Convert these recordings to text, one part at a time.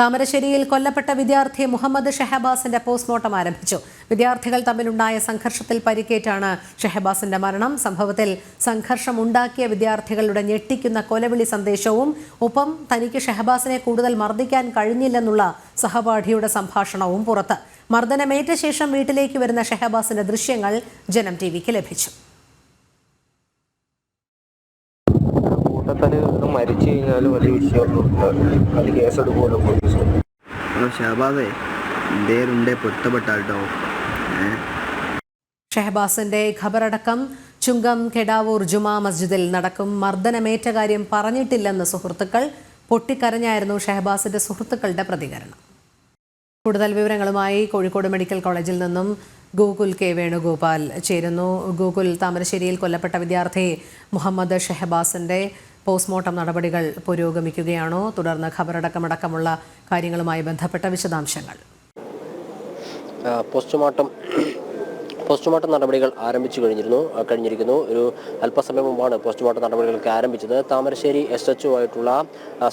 താമരശ്ശേരിയിൽ കൊല്ലപ്പെട്ട വിദ്യാർത്ഥി മുഹമ്മദ് ഷെഹബാസിന്റെ പോസ്റ്റ്മോർട്ടം ആരംഭിച്ചു. വിദ്യാർത്ഥികൾ തമ്മിലുണ്ടായ സംഘർഷത്തിൽ പരിക്കേറ്റാണ് ഷെഹബാസിന്റെ മരണം. സംഭവത്തിൽ സംഘർഷമുണ്ടാക്കിയ വിദ്യാർത്ഥികളുടെ ഞെട്ടിക്കുന്ന കൊലവിളി സന്ദേശവും ഒപ്പം തനിക്ക് ഷെഹബാസിനെ കൂടുതൽ മർദ്ദിക്കാൻ കഴിഞ്ഞില്ലെന്നുള്ള സഹപാഠിയുടെ സംഭാഷണവും പുറത്ത്. മർദ്ദനമേറ്റ ശേഷം വീട്ടിലേക്ക് വരുന്ന ഷെഹബാസിന്റെ ദൃശ്യങ്ങൾ ജനം ടി വിക്ക് കൂട്ടത്തിൽ മരിച്ചു കഴിഞ്ഞാൽ വലിയ വിഷയമൊന്നും അത് കേസെടുക്കുമല്ലോ പോലീസ് ഹലോ ഷഹബാദേ പൊരുത്തപ്പെട്ടാട്ടോ ഷഹബാസിന്റെ ഷെഹബാസിന്റെ ഖബറടക്കം ചുങ്കം കെടാവൂർ ജുമാ മസ്ജിദിൽ നടക്കും. മർദ്ദനമേറ്റ കാര്യം പറഞ്ഞിട്ടില്ലെന്ന് സുഹൃത്തുക്കൾ പൊട്ടിക്കരഞ്ഞായിരുന്നു ഷഹബാസിന്റെ സുഹൃത്തുക്കളുടെ പ്രതികരണം. കൂടുതൽ വിവരങ്ങളുമായി കോഴിക്കോട് മെഡിക്കൽ കോളേജിൽ നിന്നും ഗോകുൽ കെ വേണുഗോപാൽ ചേരുന്നു. ഗോകുൽ താമരശ്ശേരിയിൽ കൊല്ലപ്പെട്ട വിദ്യാർത്ഥി മുഹമ്മദ് ഷെഹബാസിന്റെ പോസ്റ്റ്മോർട്ടം നടപടികൾ പുരോഗമിക്കുകയാണോ? തുടർന്ന് ഖബറടക്കമടക്കമുള്ള കാര്യങ്ങളുമായി ബന്ധപ്പെട്ട വിശദാംശങ്ങൾ. പോസ്റ്റ്മോർട്ടം പോസ്റ്റ്മോർട്ടം നടപടികൾ ആരംഭിച്ചു കഴിഞ്ഞിരുന്നു കഴിഞ്ഞിരിക്കുന്നു. ഒരു അല്പസമയം മുമ്പാണ് പോസ്റ്റ്മോർട്ടം നടപടികളൊക്കെ ആരംഭിച്ചത്. താമരശ്ശേരി എസ് എച്ച് ആയിട്ടുള്ള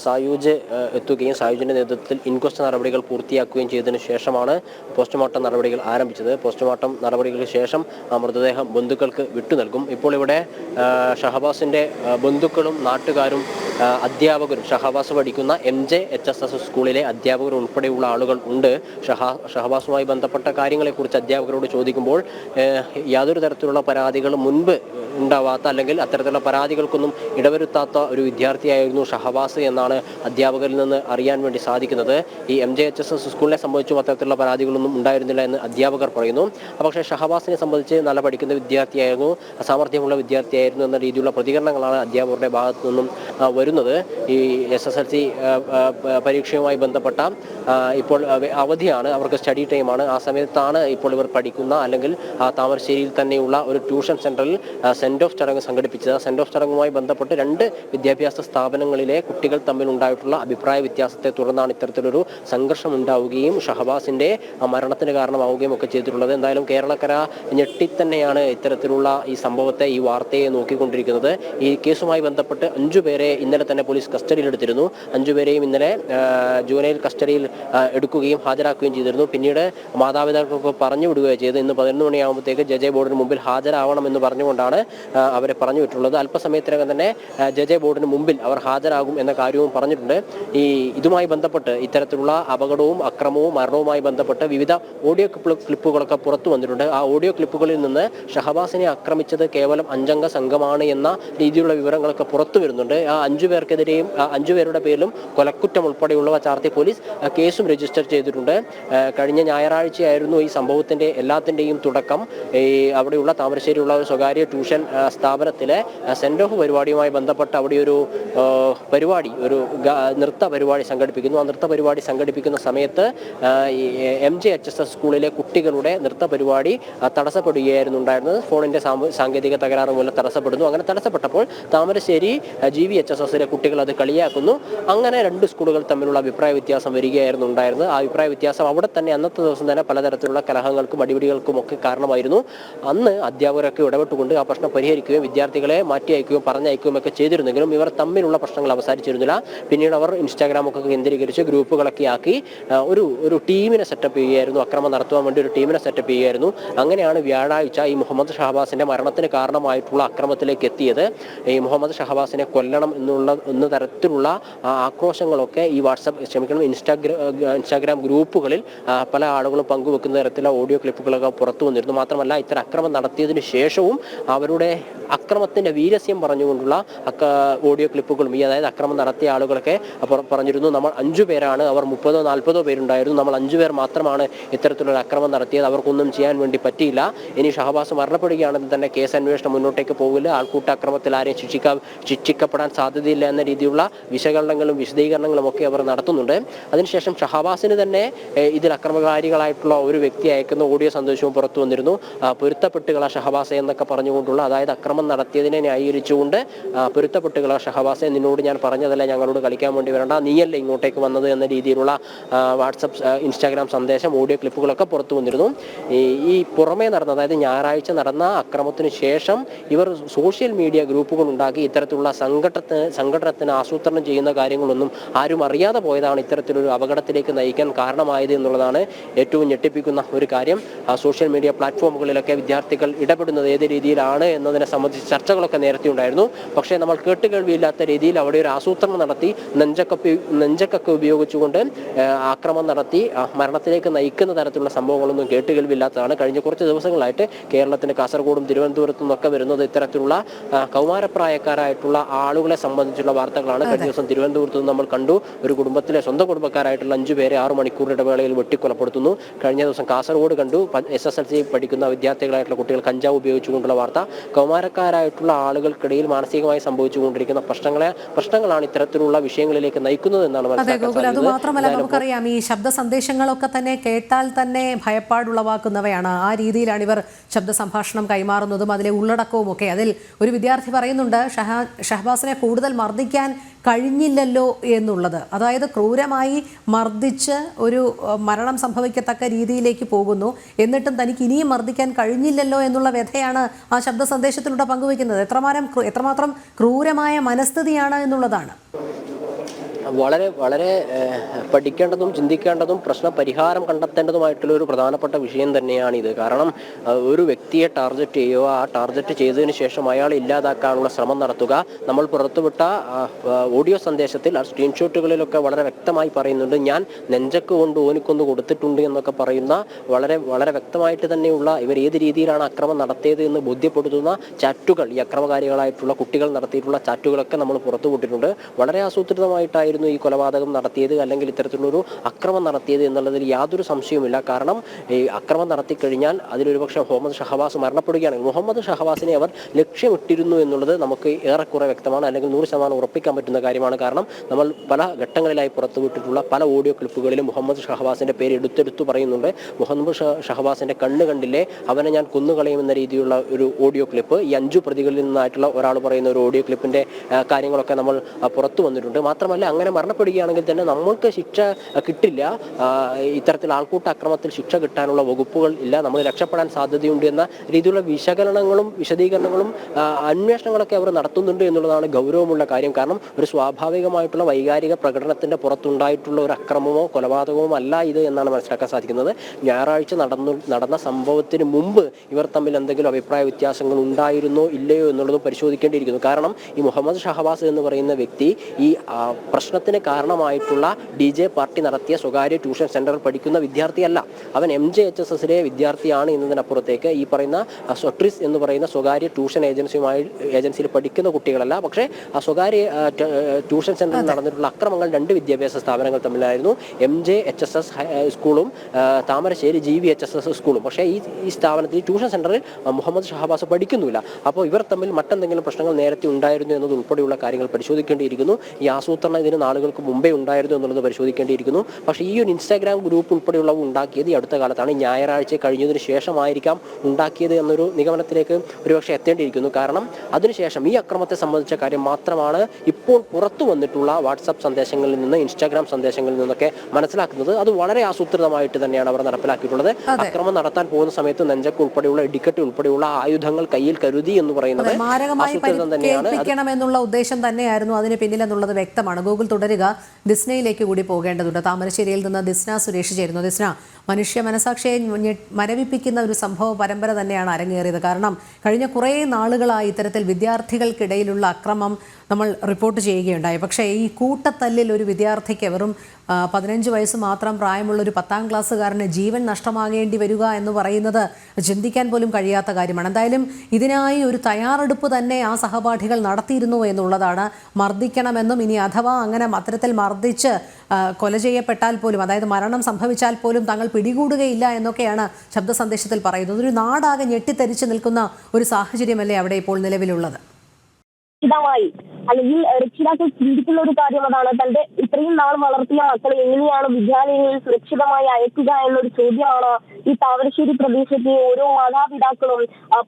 സായൂജ് എത്തുകയും സായൂജിന്റെ നേതൃത്വത്തിൽ ഇൻക്വസ്റ്റ് നടപടികൾ പൂർത്തിയാക്കുകയും ചെയ്തതിനു ശേഷമാണ് പോസ്റ്റ്മോർട്ടം നടപടികൾ ആരംഭിച്ചത്. പോസ്റ്റ്മോർട്ടം നടപടികൾക്ക് ശേഷം മൃതദേഹം ബന്ധുക്കൾക്ക് വിട്ടു നൽകും. ഇപ്പോൾ ഇവിടെ ഷഹബാസിന്റെ ബന്ധുക്കളും നാട്ടുകാരും അധ്യാപകരും ഷഹബാസ് പഠിക്കുന്ന M J H S S സ്കൂളിലെ അധ്യാപകർ ഉൾപ്പെടെയുള്ള ആളുകൾ ഉണ്ട്. ഷഹാ ഷഹബാസുമായി ബന്ധപ്പെട്ട കാര്യങ്ങളെക്കുറിച്ച് അധ്യാപകരോട് ചോദിക്കുമ്പോൾ യാതൊരു തരത്തിലുള്ള പരാതികളും മുൻപ് ഉണ്ടാവാത്ത അല്ലെങ്കിൽ അത്തരത്തിലുള്ള പരാതികൾക്കൊന്നും ഇടവരുത്താത്ത ഒരു വിദ്യാർത്ഥിയായിരുന്നു ഷഹബാസ് എന്നാണ് അധ്യാപകരിൽ നിന്ന് അറിയാൻ വേണ്ടി സാധിക്കുന്നത്. ഈ M J H S S സ്കൂളിനെ സംബന്ധിച്ചും അത്തരത്തിലുള്ള പരാതികളൊന്നും ഉണ്ടായിരുന്നില്ല എന്ന് അധ്യാപകർ പറയുന്നു. പക്ഷേ ഷഹബാസിനെ സംബന്ധിച്ച് നല്ല പഠിക്കുന്ന വിദ്യാർത്ഥിയായിരുന്നു അസാമർഥ്യമുള്ള വിദ്യാർത്ഥിയായിരുന്നു എന്ന രീതിയിലുള്ള പ്രതികരണങ്ങളാണ് അധ്യാപകരുടെ ഭാഗത്തു നിന്നും വരുന്നത് ഈ എസ് എസ് എൽ സി പരീക്ഷയുമായി ബന്ധപ്പെട്ട ഇപ്പോൾ അവ- അവധിയാണ് അവർക്ക് സ്റ്റഡി ടൈമാണ്. ആ സമയത്താണ് ഇപ്പോൾ ഇവർ പഠിക്കുന്ന അല്ലെങ്കിൽ താമരശ്ശേരിയിൽ തന്നെയുള്ള ഒരു ട്യൂഷൻ സെന്ററിൽ സെന്റ് ഓഫ് ചടങ്ങ് സംഘടിപ്പിച്ചത്. സെന്റ് ഓഫ് ചടങ്ങുമായി ബന്ധപ്പെട്ട് രണ്ട് വിദ്യാഭ്യാസ സ്ഥാപനങ്ങളിലെ കുട്ടികൾ തമ്മിൽ ഉണ്ടായിട്ടുള്ള അഭിപ്രായ വ്യത്യാസത്തെ തുടർന്നാണ് ഇത്തരത്തിലൊരു സംഘർഷം ഉണ്ടാവുകയും ഷഹബാസിന്റെ മരണത്തിന് കാരണമാവുകയും ഒക്കെ ചെയ്തിട്ടുള്ളത്. എന്തായാലും കേരളക്കര ഞെട്ടിത്തന്നെയാണ് ഇത്തരത്തിലുള്ള ഈ സംഭവത്തെ ഈ വാർത്തയെ നോക്കിക്കൊണ്ടിരിക്കുന്നത്. ഈ കേസുമായി ബന്ധപ്പെട്ട് അഞ്ചു പേരെ ഇന്നലെ തന്നെ പോലീസ് കസ്റ്റഡിയിലെടുത്തിരുന്നു. അഞ്ചുപേരെയും ഇന്നലെ ജൂനൈൽ കസ്റ്റഡിയിൽ എടുക്കുകയും ഹാജരാക്കുകയും ചെയ്തിരുന്നു. പിന്നീട് മാതാപിതാക്കൾക്ക് പറഞ്ഞു വിടുകയോ ചെയ്ത് ഇന്ന് പതിനൊന്ന് മണിയാകുമ്പോഴത്തേക്ക് ജജെ ബോർഡിന് മുമ്പിൽ ഹാജരാവണം എന്ന് പറഞ്ഞുകൊണ്ടാണ് അവരെ പറഞ്ഞു വിട്ടുള്ളത്. അല്പസമയത്തിനകം തന്നെ ജജെ ബോർഡിന് മുമ്പിൽ അവർ ഹാജരാകും എന്ന കാര്യവും പറഞ്ഞിട്ടുണ്ട്. ഈ ഇതുമായി ബന്ധപ്പെട്ട് ഇത്തരത്തിലുള്ള അപകടവും അക്രമവും മരണവുമായി ബന്ധപ്പെട്ട് വിവിധ ഓഡിയോ ക്ലിപ്പ് ക്ലിപ്പുകളൊക്കെ പുറത്തു വന്നിട്ടുണ്ട്. ആ ഓഡിയോ ക്ലിപ്പുകളിൽ നിന്ന് ഷഹബാസിനെ ആക്രമിച്ചത് കേവലം അഞ്ചംഗ സംഘമാണ് എന്ന രീതിയിലുള്ള വിവരങ്ങളൊക്കെ പുറത്തു വരുന്നുണ്ട്. അഞ്ചു പേർക്കെതിരെയും ആ അഞ്ചു പേരുടെ പേരിലും കൊലക്കുറ്റം ഉൾപ്പെടെയുള്ളവ ചാർത്തി പോലീസ് കേസും രജിസ്റ്റർ ചെയ്തിട്ടുണ്ട്. കഴിഞ്ഞ ഞായറാഴ്ചയായിരുന്നു ഈ സംഭവത്തിന്റെ എല്ലാത്തിന്റെയും തുടക്കം. ഈ അവിടെയുള്ള താമരശ്ശേരിയുള്ള ഒരു സ്വകാര്യ ട്യൂഷൻ സ്ഥാപനത്തിലെ സെന്റ് ഓഫ് പരിപാടിയുമായി ബന്ധപ്പെട്ട് അവിടെ ഒരു ആ, പരിപാടി ഒരു നൃത്ത പരിപാടി സംഘടിപ്പിക്കുന്നു. ആ നൃത്ത പരിപാടി സംഘടിപ്പിക്കുന്ന സമയത്ത് M J H S S സ്കൂളിലെ കുട്ടികളുടെ നൃത്ത പരിപാടി ആ, തടസ്സപ്പെടുകയായിരുന്നു ഉണ്ടായിരുന്നത്. ഫോണിന്റെ സാങ്കേതിക തകരാറ് മൂലം തടസ്സപ്പെടുന്നു. അങ്ങനെ തടസ്സപ്പെട്ടപ്പോൾ Thamarassery G V H S എസിലെ കുട്ടികൾ അത് കളിയാക്കുന്നു. അങ്ങനെ രണ്ട് സ്കൂളുകൾ തമ്മിലുള്ള അഭിപ്രായ വ്യത്യാസം വരികയായിരുന്നു ഉണ്ടായിരുന്നത്. ആ അഭിപ്രായ വ്യത്യാസം അവിടെ തന്നെ അന്നത്തെ ദിവസം തന്നെ പലതരത്തിലുള്ള കലഹങ്ങൾക്കും അടിപിടികൾക്കും ഒക്കെ കാരണമായിരുന്നു. അന്ന് അധ്യാപകരൊക്കെ ഇടപെട്ടുകൊണ്ട് ആ പ്രശ്നം പരിഹരിക്കുകയും വിദ്യാർത്ഥികളെ മാറ്റി അയക്കുകയും പറഞ്ഞയക്കുകയും ഒക്കെ ചെയ്തിരുന്നെങ്കിലും ഇവർ തമ്മിലുള്ള പ്രശ്നങ്ങൾ അവസാനിച്ചിരുന്നില്ല. പിന്നീട് അവർ ഇൻസ്റ്റാഗ്രാം ഒക്കെ കേന്ദ്രീകരിച്ച് ഗ്രൂപ്പുകളൊക്കെ ആക്കി ഒരു ഒരു ടീമിനെ സെറ്റപ്പ് ചെയ്യുകയായിരുന്നു. അക്രമം നടത്തുവാൻ വേണ്ടി ഒരു ടീമിനെ സെറ്റപ്പ് ചെയ്യുകയായിരുന്നു. അങ്ങനെയാണ് വ്യാഴാഴ്ച ഈ മുഹമ്മദ് ഷഹബാസിന്റെ മരണത്തിന് കാരണമായിട്ടുള്ള അക്രമത്തിലേക്ക് എത്തിയത്. ഈ മുഹമ്മദ് ഷഹബാസിനെ കൊല്ലണം എന്നുള്ള എന്ന തരത്തിലുള്ള ആക്രോശങ്ങളൊക്കെ ഈ വാട്സപ്പ് ക്ഷമിക്കണം ഇൻസ്റ്റാഗ്രാം ഇൻസ്റ്റാഗ്രാം ഗ്രൂപ്പുകളിൽ പല ആളുകളും പങ്കുവെക്കുന്ന തരത്തിലുള്ള ഓഡിയോ ക്ലിപ്പുകളൊക്കെ പുറത്തു വന്നിരുന്നു. മാത്രമല്ല ഇത്തരം അക്രമം നടത്തിയതിനു ശേഷവും അവരുടെ അക്രമത്തിന്റെ വീരസ്യം പറഞ്ഞുകൊണ്ടുള്ള ഓഡിയോ ക്ലിപ്പുകളും ഈ അതായത് അക്രമം നടത്തിയ ആളുകളൊക്കെ പറഞ്ഞിരുന്നു. നമ്മൾ അഞ്ചു പേരാണ് അവർ മുപ്പതോ നാൽപ്പതോ പേരുണ്ടായിരുന്നു. നമ്മൾ അഞ്ചു പേർ മാത്രമാണ് ഇത്തരത്തിലുള്ള അക്രമം നടത്തിയത്. അവർക്കൊന്നും ചെയ്യാൻ വേണ്ടി പറ്റിയില്ല. ഇനി ഷഹബാസ് മരണപ്പെടുകയാണെങ്കിൽ തന്നെ കേസ് അന്വേഷണം മുന്നോട്ടേക്ക് പോകില്ല. ആൾക്കൂട്ട അക്രമത്തിൽ ആരെയും ശിക്ഷിക്കാൻ ശിക്ഷിക്കപ്പെടാൻ സാധ്യതയില്ല എന്ന രീതിയിലുള്ള വിശകലനങ്ങളും വിശദീകരണങ്ങളും ഒക്കെ അവർ നടത്തുന്നുണ്ട്. അതിനുശേഷം ഷഹബാസിന് തന്നെ ഇതിൽ അക്രമകാരികളായിട്ടുള്ള ഒരു വ്യക്തി അയക്കുന്ന ഓഡിയോ സന്ദേശവും പുറത്തു വന്നിരുന്നു. പൊരുത്തപ്പെട്ടുകള ഷഹബാസെ എന്നൊക്കെ പറഞ്ഞുകൊണ്ടുള്ള അതായത് അക്രമം നടത്തിയതിനെ ന്യായീകരിച്ചുകൊണ്ട് പൊരുത്തപ്പെട്ടുകള ഷഹബാസെ നിന്നോട് ഞാൻ പറഞ്ഞതല്ല ഞങ്ങളോട് കളിക്കാൻ വേണ്ടി വരണ്ട നീയല്ലേ ഇങ്ങോട്ടേക്ക് വന്നത് എന്ന രീതിയിലുള്ള വാട്സപ്പ് ഇൻസ്റ്റാഗ്രാം സന്ദേശം ഓഡിയോ ക്ലിപ്പുകളൊക്കെ പുറത്തു വന്നിരുന്നു. ഈ പുറമേ നടന്ന അതായത് ഞായറാഴ്ച നടന്ന അക്രമത്തിന് ശേഷം ഇവർ സോഷ്യൽ മീഡിയ ഗ്രൂപ്പുകൾ ഉണ്ടാക്കി ഇത്തരത്തിലുള്ള സംഘടനത്തിന് സംഘടനത്തിന് ആസൂത്രണം ചെയ്യുന്ന കാര്യങ്ങളൊന്നും ആരും അറിയാതെ പോയതാണ് ഇത്തരത്തിലൊരു അപകടത്തിലേക്ക് നയിക്കാൻ കാരണമായത് എന്നുള്ളതാണ് ഏറ്റവും ഞെട്ടിപ്പിക്കുന്ന ഒരു കാര്യം. സോഷ്യൽ മീഡിയ പ്ലാറ്റ്ഫോമുകളിലൊക്കെ വിദ്യാർത്ഥികൾ ഇടപെടുന്നത് ഏത് രീതിയിലാണ് എന്നതിനെ സംബന്ധിച്ച് ചർച്ചകളൊക്കെ നേരത്തെ ഉണ്ടായിരുന്നു. പക്ഷേ നമ്മൾ കേട്ടുകേൾവിയില്ലാത്ത രീതിയിൽ അവിടെ ഒരു ആസൂത്രണം നടത്തി നെഞ്ചക്കപ്പി നെഞ്ചക്കൊക്കെ ഉപയോഗിച്ചുകൊണ്ട് ആക്രമണം നടത്തി മരണത്തിലേക്ക് നയിക്കുന്ന തരത്തിലുള്ള സംഭവങ്ങളൊന്നും കേട്ടുകേൾവില്ലാത്തതാണ് കഴിഞ്ഞ കുറച്ച് ദിവസങ്ങളായിട്ട് കേരളത്തിന് കാസർഗോഡും തിരുവനന്തപുരത്തും ഒക്കെ വരുന്നത് ഇത്തരത്തിലുള്ള കൗമാരപ്രായക്കാരായിട്ടുള്ള ആളുകളെ സംബന്ധിച്ചുള്ള വാർത്തകളാണ് കഴിഞ്ഞ ദിവസം തിരുവനന്തപുരത്ത് നിന്ന് നമ്മൾ കണ്ടു. ഒരു കുടുംബത്തിലെ സ്വന്തം കുടുംബക്കാരായിട്ടുള്ള അഞ്ചു പേരെ ആറു മണിക്കൂർ ഇടവേളയിൽ വെട്ടിക്കൊലപ്പെടുത്തുന്നു. കഴിഞ്ഞ ദിവസം കാസർഗോഡ് കണ്ടു. എസ് എസ് എൽ സി പഠിക്കുന്ന വിദ്യാർത്ഥികളായിട്ടുള്ള കുട്ടികൾ കഞ്ചാവ് ഉപയോഗിച്ചുകൊണ്ടുള്ള വാർത്ത. കൗമാരക്കാരായിട്ടുള്ള ആളുകൾക്കിടയിൽ മാനസികമായി സംഭവിച്ചുകൊണ്ടിരിക്കുന്ന പ്രശ്നങ്ങളെ പ്രശ്നങ്ങളാണ് ഇത്തരത്തിലുള്ള വിഷയങ്ങളിലേക്ക് നയിക്കുന്നത് എന്നാണ് അതെ മാത്രമല്ല നമുക്കറിയാം ഈ ശബ്ദ സന്ദേശങ്ങളൊക്കെ തന്നെ കേട്ടാൽ തന്നെ ഭയപ്പാടുളവാക്കുന്നവയാണ് ആ രീതിയിലാണ് ഇവർ ശബ്ദ സംഭാഷണം കൈമാറുന്നതും അതിലെ ഉള്ളടക്കവും ഒക്കെ അതിൽ ഒരു വിദ്യാർത്ഥി പറയുന്നുണ്ട് ഷഹാ ഷഹബാസിനെ കൂടുതൽ മർദ്ദിക്കാൻ കഴിഞ്ഞില്ലല്ലോ എന്നുള്ളത്. അതായത് ക്രൂരമായി മർദ്ദിച്ച് ഒരു മരണം സംഭവിക്കത്തക്ക രീതിയിലേക്ക് പോകുന്നു. എന്നിട്ടും തനിക്ക് ഇനിയും മർദ്ദിക്കാൻ കഴിഞ്ഞില്ലല്ലോ എന്നുള്ള വ്യഥയാണ് ആ ശബ്ദ സന്ദേശത്തിലൂടെ പങ്കുവയ്ക്കുന്നത് എത്രമാത്രം എത്രമാത്രം ക്രൂരമായ മനസ്ഥിതിയാണ് എന്നുള്ളതാണ്. വളരെ വളരെ പഠിക്കേണ്ടതും ചിന്തിക്കേണ്ടതും പ്രശ്ന പരിഹാരം കണ്ടെത്തേണ്ടതുമായിട്ടുള്ള ഒരു പ്രധാനപ്പെട്ട വിഷയം തന്നെയാണ് ഇത് കാരണം ഒരു വ്യക്തിയെ ടാർഗറ്റ് ചെയ്യുക ആ ടാർഗറ്റ് ചെയ്തതിന് ശേഷം അയാൾ ഇല്ലാതാക്കാനുള്ള ശ്രമം നടത്തുക. നമ്മൾ പുറത്തുവിട്ട ഓഡിയോ സന്ദേശത്തിൽ ആ സ്ക്രീൻഷോട്ടുകളിലൊക്കെ വളരെ വ്യക്തമായി പറയുന്നുണ്ട് ഞാൻ നെഞ്ചക്ക് കൊണ്ട് ഓനിക്കൊന്ന് കൊടുത്തിട്ടുണ്ട് എന്നൊക്കെ പറയുന്ന വളരെ വളരെ വ്യക്തമായിട്ട് തന്നെയുള്ള ഇവർ ഏത് രീതിയിലാണ് അക്രമം നടത്തിയത് എന്ന് ബോധ്യപ്പെടുത്തുന്ന ചാറ്റുകൾ ഈ അക്രമകാരികളായിട്ടുള്ള കുട്ടികൾ നടത്തിയിട്ടുള്ള ചാറ്റുകളൊക്കെ നമ്മൾ പുറത്തുവിട്ടിട്ടുണ്ട്. വളരെ ആസൂത്രിതമായിട്ടായിരുന്നു ഈ കൊലപാതകം നടത്തിയത് അല്ലെങ്കിൽ ഇത്തരത്തിലുള്ളൊരു അക്രമം നടത്തിയത് എന്നുള്ളതിൽ യാതൊരു സംശയവുമില്ല. കാരണം ഈ അക്രമം നടത്തി കഴിഞ്ഞാൽ അതിലൊരു പക്ഷേ മുഹമ്മദ് ഷഹബാസ് മരണപ്പെടുകയാണെങ്കിൽ മുഹമ്മദ് ഷഹബാസിനെ അവർ ലക്ഷ്യമിട്ടിരുന്നു എന്നുള്ളത് നമുക്ക് ഏറെക്കുറെ വ്യക്തമാണ് അല്ലെങ്കിൽ നൂറ് ശതമാനം ഉറപ്പിക്കാൻ പറ്റുന്ന കാര്യമാണ്. കാരണം നമ്മൾ പല ഘട്ടങ്ങളിലായി പുറത്തുവിട്ടിട്ടുള്ള പല ഓഡിയോ ക്ലിപ്പുകളിലും മുഹമ്മദ് ഷഹബാസിന്റെ പേര് എടുത്തെടുത്തു പറയുന്നുണ്ട്. മുഹമ്മദ് ഷഹബാസിന്റെ കണ്ണ് കണ്ടില്ലേ? അവനെ ഞാൻ കൊന്നുകളയുമെന്ന രീതിയിലുള്ള ഒരു ഓഡിയോ ക്ലിപ്പ് ഈ അഞ്ചു പ്രതികളിൽ നിന്നായിട്ടുള്ള ഒരാൾ പറയുന്ന ഒരു ഓഡിയോ ക്ലിപ്പിന്റെ കാര്യങ്ങളൊക്കെ നമ്മൾ പുറത്തു വന്നിട്ടുണ്ട്. മാത്രമല്ല അങ്ങനെ മരണപ്പെടുകയാണെങ്കിൽ തന്നെ നമ്മൾക്ക് ശിക്ഷ കിട്ടില്ല. ഇത്തരത്തിൽ ആൾക്കൂട്ട അക്രമത്തിൽ ശിക്ഷ കിട്ടാനുള്ള വകുപ്പുകൾ ഇല്ല. നമ്മൾ രക്ഷപ്പെടാൻ സാധ്യതയുണ്ട് എന്ന രീതിയിലുള്ള വിശകലനങ്ങളും വിശദീകരണങ്ങളും അന്വേഷണങ്ങളൊക്കെ അവർ നടത്തുന്നുണ്ട് എന്നുള്ളതാണ് ഗൗരവമുള്ള കാര്യം. കാരണം ഒരു സ്വാഭാവികമായിട്ടുള്ള വൈകാരിക പ്രകടനത്തിന്റെ പുറത്തുണ്ടായിട്ടുള്ള ഒരു അക്രമമോ കൊലപാതകമോ അല്ല ഇത് എന്നാണ് മനസ്സിലാക്കാൻ സാധിക്കുന്നത്. ഞായറാഴ്ച നടന്നു നടന്ന സംഭവത്തിന് മുമ്പ് ഇവർ തമ്മിൽ എന്തെങ്കിലും അഭിപ്രായ വ്യത്യാസങ്ങൾ ഉണ്ടായിരുന്നോ ഇല്ലയോ എന്നുള്ളതും പരിശോധിക്കേണ്ടിയിരിക്കുന്നു. കാരണം ഈ മുഹമ്മദ് ഷഹബാസ് എന്ന് പറയുന്ന വ്യക്തി ഈ പ്രശ്നത്തിന് കാരണമായിട്ടുള്ള ഡി ജെ പാർട്ടി നടത്തിയ സ്വകാര്യ ട്യൂഷൻ സെന്ററിൽ പഠിക്കുന്ന വിദ്യാർത്ഥിയല്ല. അവൻ എം ജെ എച്ച് എസ് എസിലെ വിദ്യാർത്ഥിയാണ് എന്നതിനപ്പുറത്തേക്ക് ഈ പറയുന്ന സൊട്രിസ് എന്ന് പറയുന്ന സ്വകാര്യ ട്യൂഷൻ ഏജൻസിയുമായി ഏജൻസിയിൽ പഠിക്കുന്ന കുട്ടികളല്ല. പക്ഷേ ആ സ്വകാര്യ ട്യൂഷൻ സെന്ററിൽ നടന്നിട്ടുള്ള അക്രമങ്ങൾ രണ്ട് വിദ്യാഭ്യാസ സ്ഥാപനങ്ങൾ തമ്മിലായിരുന്നു. M J H S S സ്കൂളും Thamarassery G V H S S സ്കൂളും. പക്ഷേ ഈ ഈ സ്ഥാപനത്തിൽ ട്യൂഷൻ സെന്ററിൽ മുഹമ്മദ് ഷഹബാസ് പഠിക്കുന്നില്ല അപ്പോൾ ഇവർ തമ്മിൽ മറ്റെന്തെങ്കിലും പ്രശ്നങ്ങൾ നേരത്തെ ഉണ്ടായിരുന്നു എന്നത് ഉൾപ്പെടെയുള്ള കാര്യങ്ങൾ പരിശോധിക്കേണ്ടിയിരിക്കുന്നു. ഈ ആസൂത്രണം ഇതിന് നാളുകൾക്ക് മുമ്പേ ഉണ്ടായിരുന്നു എന്നുള്ളത് പരിശോധിക്കേണ്ടിയിരിക്കുന്നു. പക്ഷേ ഈ ഒരു ഇൻസ്റ്റാഗ്രാം ഗ്രൂപ്പ് ഉൾപ്പെടെയുള്ളവ ഉണ്ടാക്കിയത് ഈ അടുത്ത കാലത്താണ്. ഈ ഞായറാഴ്ച കഴിഞ്ഞതിന് ശേഷമായിരിക്കാം ഉണ്ടാക്കിയത് എന്നൊരു നിഗമനത്തിലേക്ക് ഒരുപക്ഷെ എത്തേണ്ടിയിരിക്കുന്നു. കാരണം അതിനുശേഷം ഈ അക്രമത്തെ സംബന്ധിച്ച കാര്യം മാത്രമാണ് ഇപ്പോൾ പുറത്തു വന്നിട്ടുള്ള വാട്സാപ്പ് സന്ദേശങ്ങളിൽ നിന്ന് ഇൻസ്റ്റാഗ്രാം സന്ദേശങ്ങളിൽ നിന്നൊക്കെ മനസ്സിലാക്കുന്നത്. അത് വളരെ ആസൂത്രിതമായിട്ട് തന്നെയാണ് അവർ നടപ്പിലാക്കിയിട്ടുള്ളത്. അക്രമം നടത്താൻ പോകുന്ന സമയത്ത് നെഞ്ചക്ക് ഉൾപ്പെടെയുള്ള ഇടിക്കറ്റ് ഉൾപ്പെടെയുള്ള ആയുധങ്ങൾ കയ്യിൽ കരുതി എന്ന് പറയുന്നത് മാരകമായി എന്നുള്ള ഉദ്ദേശം തന്നെയായിരുന്നു അതിന് പിന്നിലെന്നുള്ളത് വ്യക്തമാണ്. ഗൂഗിൾ തുടരുക. ദിസ്നയിലേക്ക് കൂടി പോകേണ്ടതുണ്ട്. താമരശ്ശേരിയിൽ നിന്ന് ദിസ്ന സുരേഷ് ചേരുന്നു. ദിസ്ന മനുഷ്യ മനസാക്ഷിയെ മരവിപ്പിക്കുന്ന ഒരു സംഭവ പരമ്പര തന്നെയാണ് അരങ്ങേറിയത്. കാരണം കഴിഞ്ഞ കുറേ നാളുകളായി ഇത്തരത്തിൽ വിദ്യാർത്ഥികൾക്കിടയിലുള്ള അക്രമം നമ്മൾ റിപ്പോർട്ട് ചെയ്യുകയുണ്ടായി. പക്ഷേ ഈ കൂട്ടത്തല്ലിൽ ഒരു വിദ്യാർത്ഥിക്ക് വെറും പതിനഞ്ച് വയസ്സ് മാത്രം പ്രായമുള്ള ഒരു പത്താം ക്ലാസ്സുകാരന് ജീവൻ നഷ്ടമാകേണ്ടി വരിക എന്ന് പറയുന്നത് ചിന്തിക്കാൻ പോലും കഴിയാത്ത കാര്യമാണ്. എന്തായാലും ഇതിനായി ഒരു തയ്യാറെടുപ്പ് തന്നെ ആ സഹപാഠികൾ നടത്തിയിരുന്നു എന്നുള്ളതാണ് മർദ്ദിക്കണമെന്നും ഇനി അഥവാ അങ്ങനെ അത്തരത്തിൽ മർദ്ദിച്ച് കൊല ചെയ്യപ്പെട്ടാൽ പോലും അതായത് മരണം സംഭവിച്ചാൽ പോലും തങ്ങൾ പിടികൂടുകയില്ല എന്നൊക്കെയാണ് ശബ്ദ സന്ദേശത്തിൽ പറയുന്നത്. ഒരു നാടാകെ ഞെട്ടിത്തെരിച്ചു നിൽക്കുന്ന ഒരു സാഹചര്യമല്ലേ അവിടെ ഇപ്പോൾ നിലവിലുള്ളത്? അല്ലെങ്കിൽ രക്ഷിതാക്കൾ ചിന്തിക്കുന്ന ഒരു കാര്യം അതാണ് തന്റെ ഇത്രയും നാൾ വളർത്തിയ മക്കളെ എങ്ങനെയാണ് വിദ്യാലയങ്ങളിൽ സുരക്ഷിതമായി അയക്കുക എന്നൊരു ചോദ്യമാണ് ഈ താമരശ്ശേരി പ്രദേശത്തെ ഓരോ മാതാപിതാക്കളും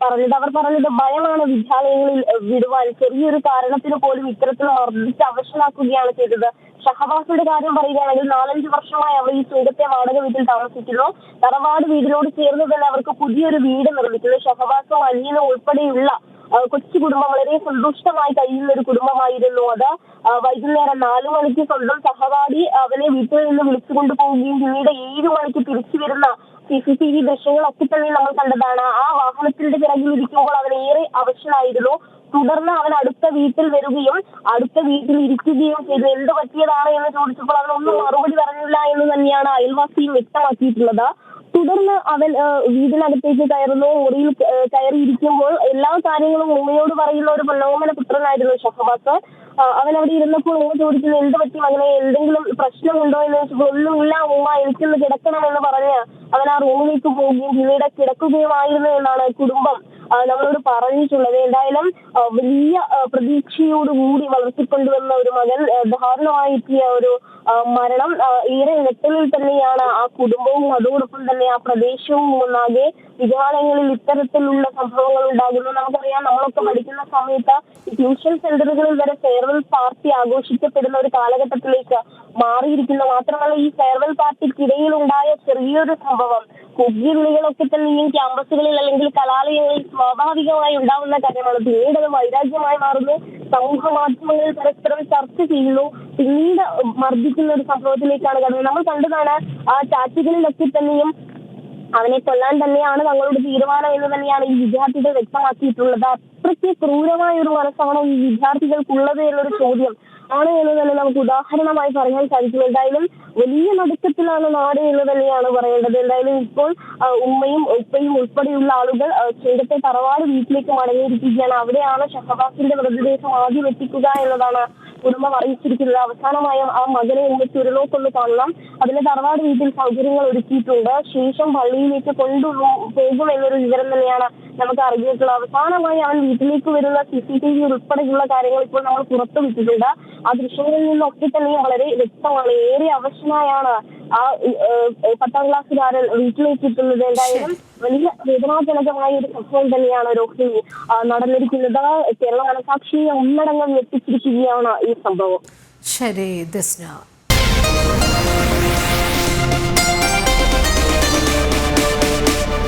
പറഞ്ഞത്. അവർ പറഞ്ഞത് ഭയമാണ് വിദ്യാലയങ്ങളിൽ വിടുവാൻ. ചെറിയൊരു കാരണത്തിന് പോലും ഇത്തരത്തിൽ മർദ്ദിച്ച് അവശനാക്കുകയാണ് ചെയ്തത്. ഷഹബാസിന്റെ കാര്യം പറയുകയാണെങ്കിൽ നാലഞ്ച് വർഷമായി അവർ ഈ സുഹൃത്തെ വാടക വീട്ടിൽ താമസിക്കുന്നു. തറവാട് വീടിനോട് ചേർന്ന് തന്നെ അവർക്ക് പുതിയൊരു വീട് നിർമ്മിക്കുന്നു. ഷഹബാസും അനിയനും ഉൾപ്പെടെയുള്ള കൊച്ചു കുടുംബം വളരെ സന്തുഷ്ടമായി കഴിയുന്ന ഒരു കുടുംബമായിരുന്നു അത്. വൈകുന്നേരം നാലു മണിക്ക് സ്വന്തം സഹപാഠി അവനെ വീട്ടിൽ നിന്ന് വിളിച്ചുകൊണ്ട് പോവുകയും പിന്നീട് ഏഴു മണിക്ക് തിരിച്ചു വരുന്ന സി സി ടി വി ദൃശ്യങ്ങളൊക്കെ തന്നെ നമ്മൾ കണ്ടതാണ്. ആ വാഹനത്തിന്റെ പിറകിൽ ഇരിക്കുമ്പോൾ അവൻ ഏറെ അവശനായിരുന്നു. തുടർന്ന് അവൻ അടുത്ത വീട്ടിൽ വരികയും അടുത്ത വീട്ടിൽ ഇരിക്കുകയും ചെയ്തു. എന്ത് പറ്റിയതാണ് എന്ന് ചോദിച്ചപ്പോൾ അവൻ ഒന്നും മറുപടി പറഞ്ഞില്ല എന്ന് തന്നെയാണ് അയൽവാസിയും വ്യക്തമാക്കിയിട്ടുള്ളത്. തുടർന്ന് അവൻ വീടിനകത്തേക്ക് കയറുന്നു. മുറിയിൽ കയറിയിരിക്കുമ്പോൾ എല്ലാ കാര്യങ്ങളും ഉമ്മയോട് പറയുന്ന ഒരു പ്രലോഭന പുത്രനായിരുന്നു ഷഹബാസ്. അവൻ അവിടെ ഇരുന്നപ്പോൾ ഉമ്മ ചോദിക്കുന്നു എന്ത് പറ്റി അങ്ങനെ എന്തെങ്കിലും പ്രശ്നമുണ്ടോ? എന്ന് ചോദിച്ചപ്പോൾ ഒന്നുമില്ല ഉമ്മ എനിക്കൊന്ന് കിടക്കണം എന്ന് പറഞ്ഞ് അവൻ ആ റൂമിലേക്ക് പോവുകയും പിന്നീട് കിടക്കുകയുമായിരുന്നു എന്നാണ് കുടുംബം നമ്മളോട് പറഞ്ഞിട്ടുള്ളത് എന്തായാലും വലിയ പ്രതീക്ഷയോടുകൂടി വളർത്തിക്കൊണ്ടുവന്ന ഒരു മകൻ ദാരുണമായിട്ടിയ ഒരു മരണം ഏറെ ഞെട്ടലിൽ തന്നെയാണ് ആ കുടുംബവും അതോടൊപ്പം തന്നെ ആ പ്രദേശവും ഒന്നാകെ വിദ്യാലയങ്ങളിൽ ഇത്തരത്തിലുള്ള സംഭവങ്ങൾ ഉണ്ടാകുന്നു. നമുക്കറിയാം നമ്മളൊക്കെ പഠിക്കുന്ന സമയത്ത് ട്യൂഷൻ സെന്ററുകളിൽ വരെ ഫെയർവെൽ പാർട്ടി ആഘോഷിക്കപ്പെടുന്ന ഒരു കാലഘട്ടത്തിലേക്ക് മാറിയിരിക്കുന്നു. മാത്രമല്ല ഈ ഫെയർവെൽ പാർട്ടിക്കിടയിൽ ഉണ്ടായ ചെറിയൊരു സംഭവം. കുഗ്ഗിവിളികളൊക്കെ തന്നെ ഈ ക്യാമ്പസുകളിൽ അല്ലെങ്കിൽ കലാലയങ്ങളിൽ സ്വാഭാവികമായി ഉണ്ടാവുന്ന കാര്യമാണ്. പിന്നീട് അത് വൈരാഗ്യമായി മാറുന്നു. സമൂഹ മാധ്യമങ്ങളിൽ പരസ്പരം ചർച്ച ചെയ്യുന്നു. പിന്നീട് മർദ്ദിക്കുന്ന ഒരു സംഭവത്തിലേക്കാണ് കടന്നത്. നമ്മൾ കണ്ടതാണ് ആ ചാറ്റുകളിലൊക്കെ തന്നെയും അവനെ കൊല്ലാൻ തന്നെയാണ് തങ്ങളുടെ തീരുമാനം എന്ന് തന്നെയാണ് ഈ വിദ്യാർത്ഥികൾ വ്യക്തമാക്കിയിട്ടുള്ളത്. അത്രയ്ക്ക് ക്രൂരമായ ഒരു മനസ്സാണ് ഈ വിദ്യാർത്ഥികൾക്കുള്ളത് എന്നൊരു ചോദ്യം. ആണ് എന്ന് തന്നെ നമുക്ക് ഉദാഹരണമായി പറയാൻ സാധിക്കും. എന്തായാലും വലിയ നടുക്കത്തിലാണ് നാട് എന്ന് തന്നെയാണ് പറയേണ്ടത്. എന്തായാലും ഇപ്പോൾ ഉമ്മയും ഉപ്പയും ഉൾപ്പെടെയുള്ള ആളുകൾ ചേരത്തെ തറവാട് വീട്ടിലേക്ക് മടങ്ങിയിരിക്കുകയാണ്. അവിടെയാണ് ഷഹബാസിന്റെ മൃതദേഹം ആദ്യം എത്തിക്കുക എന്നതാണ് കുടുംബം അറിയിച്ചിരിക്കുന്നത്. അവസാനമായ ആ മകനെ ഇന്ന് ചുരുളോക്കൊന്ന് കാണണം. അതിന് തറവാട് വീട്ടിൽ സൗകര്യങ്ങൾ ഒരുക്കിയിട്ടുണ്ട്. ശേഷം പള്ളിയിലേക്ക് കൊണ്ടു പോകും എന്നൊരു വിവരം തന്നെയാണ് നമുക്ക് അറിഞ്ഞിട്ടുള്ളത്. അവസാനമായി അവൻ വീട്ടിലേക്ക് വരുന്ന സി സി ടി വി ഉൾപ്പെടെയുള്ള കാര്യങ്ങൾ ഇപ്പോൾ നമ്മൾ പുറത്തുവിട്ടിട്ടുണ്ട്. ആ ദൃശ്യങ്ങളിൽ നിന്നൊക്കെ തന്നെയും വളരെ വ്യക്തമാണ്. ഏറെ അവശനായാണ് ആ പത്താം ക്ലാസ്സുകാരൻ വീട്ടിലേക്കിട്ടുന്നത് എന്തായാലും വലിയ വേദനാജനകമായ ഒരു സംഭവം തന്നെയാണ് രോഹിണി ആ, നടന്നിരിക്കുന്നത്. കേരള മനസാക്ഷിയെ ഒന്നടങ്കം ഞെട്ടിച്ചിരിക്കുകയാണ് ഈ സംഭവം. ശരി ദിസ്ന